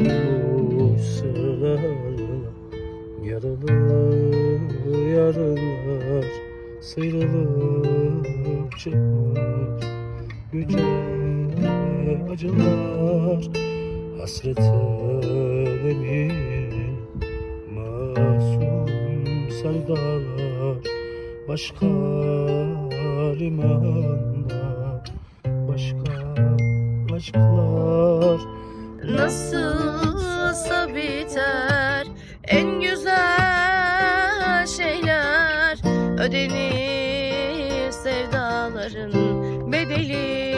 olmuş sıralarla Yaralı yaralar sıyrılıp çıkmış acılar hasrete emin Masum sevdalar başka limanda Başka aşklar Nasılsa biter en güzel şeyler. Ödenir sevdaların bedeli.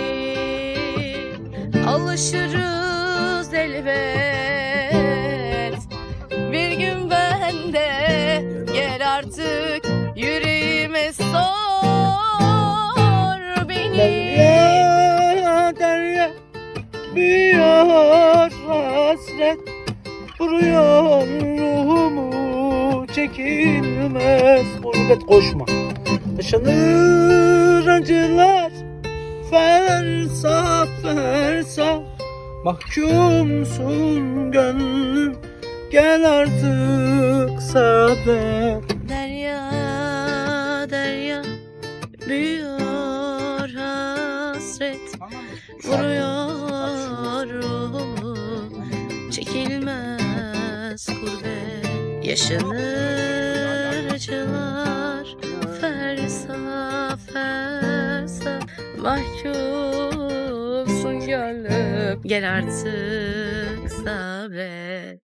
Alışırız elbet. Bir gün ben de gel artık yüreğime sor hasret Vuruyor ruhumu. Çekilmez Gurbet koşma. Yaşanır acılar. Fersa fersa. Mahkumsun gönlüm. Gel artık sabret Derya derya. Büyüyor hasret. Vuruyor ruhumu çekilmez gurbet yaşanır acılar fersa fersa. Mahkumsun gönlüm gel artık sabret